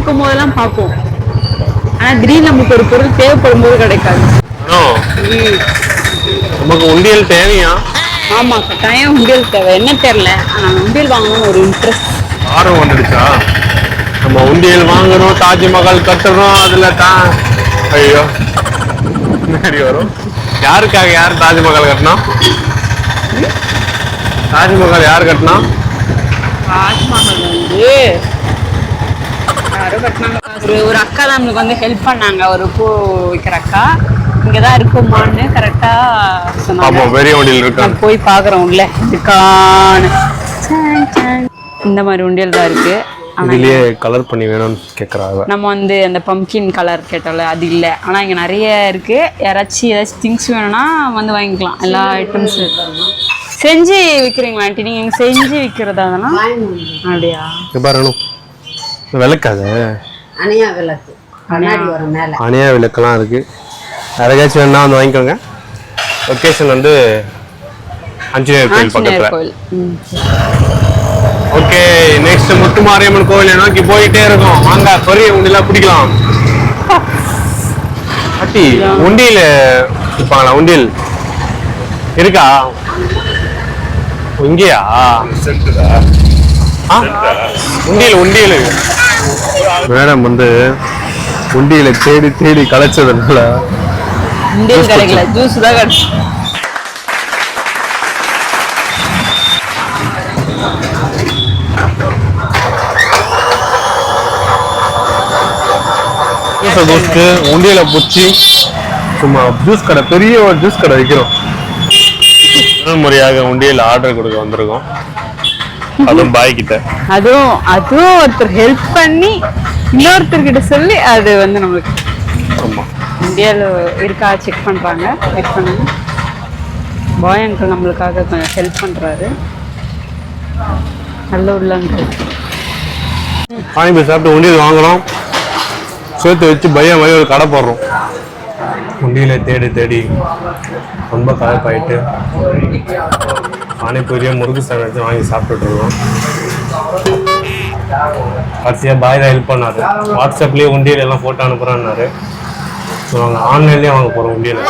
இருக்கும் போதெல்லாம் பார்ப்போம். ஆனா திடீர்னு நமக்கு ஒரு பொருள் தேவைப்படும் போது கிடைக்காது நமக்கு உண்டியல் தேவையா? ஆமா கட்டாயம் உண்டியல் தேவை. என்ன தெரியல. ஆனா உண்டியல் வாங்கணும்னு ஒரு இன்ட்ரெஸ்ட் ஆர்வம் வந்துடுச்சா? நம்ம உண்டியல் வாங்குறோம் தாஜ்மஹால் கட்டுறோம் அதுல தான் ஐயோ முன்னாடி வரும். யாருக்காக யார் தாஜ்மஹால் கட்டினா தாஜ்மஹால் யார் கட்டினா தாஜ்மஹால் வந்து ஒரு ஒரு அக்கா தான் நம்மளுக்கு வந்து ஹெல்ப் பண்ணாங்க. ஒரு பூ விற்கிற அக்கா. இங்கே தான் இருக்குமான்னு கரெக்டாக சொன்னாங்க. பெரிய போய் பார்க்குறோம் உள்ள. சான். இந்த மாதிரி உண்டியல் தான் இருக்கு. ஆனா இதுலயே கலர் பண்ணி வேணும்னு கேக்குறாங்க. நம்ம வந்து அந்த பம்கின் கலர் கேட்டோம்ல அது இல்லை. ஆனால் இங்கே நிறைய இருக்கு. யாராச்சும் ஏதாச்சும் திங்ஸ் வேணும்னா வந்து வாங்கிக்கலாம். எல்லா ஐட்டம்ஸ் செஞ்சு விற்கிறீங்களா ஆண்டி நீங்கள் இங்கே செஞ்சு விற்கிறதா அதெல்லாம்? அப்படியா? பாருங்க. விளக்காது. அணையா விளக்கு. கண்ணாடி வரும் மேல. அணையா விளக்கெல்லாம் இருக்கு. யாராச்சும் வேணா வந்து வாங்கிக்கோங்க. லொக்கேஷன் வந்து ஆஞ்சநேயர் கோயில் பக்கத்துல. ஓகே நெக்ஸ்ட் முத்து மாரியம்மன் கோயிலை நோக்கி போயிட்டே இருக்கோம். வாங்க பெரிய உண்டியெல்லாம் பிடிக்கலாம். பாட்டி உண்டியல் விற்பாங்களா உண்டியல். இருக்கா? இங்கேயா? ஆ? உண்டியல் உண்டியல். மேடம் வந்து உண்டியலை தேடி தேடி கலைச்சதுனால உண்டியல் கிடைக்கல. ஜூஸ் தான் கிடைச்சு. உண்டியலை பிடிச்சி சும்மா ஜூஸ் கடை பெரிய ஒரு ஜூஸ் கடை வைக்கிறோம். முதல் முறையாக உண்டியல் ஆர்டர் கொடுக்க வந்திருக்கோம். அதுவும் பாய் கிட்ட அதுவும் அதுவும் ஒருத்தர் ஹெல்ப் பண்ணி இன்னொருத்தர்கிட்ட சொல்லி அது வந்து நம்மளுக்கு உண்டியல் இருக்கா செக் பண்றாங்க. வெயிட் பண்ணுங்க. பாய் அங்கிள் நம்மளுக்காக கொஞ்சம் ஹெல்ப் பண்றாரு. நல்ல உள்ளங்கள் பானிபூரி சாப்பிட்டு உண்டியல் வாங்குறோம். சேர்த்து வச்சு பையன் மாதிரி ஒரு கடை போடுறோம். உண்டியலை தேடி தேடி ரொம்ப கலப்பாயிட்டு பானிபூரியை முறுக்கு சாதம் வாங்கி சாப்பிட்டுருவோம் கடைசியாக பாய் தான் ஹெல்ப் பண்ணார். வாட்ஸ்அப்லேயே உண்டியல் எல்லாம் ஃபோட்டோ அனுப்புகிறான்னாரு ஸோ நாங்கள் ஆன்லைன்லேயே வாங்க போகிறோம் உண்டியல்.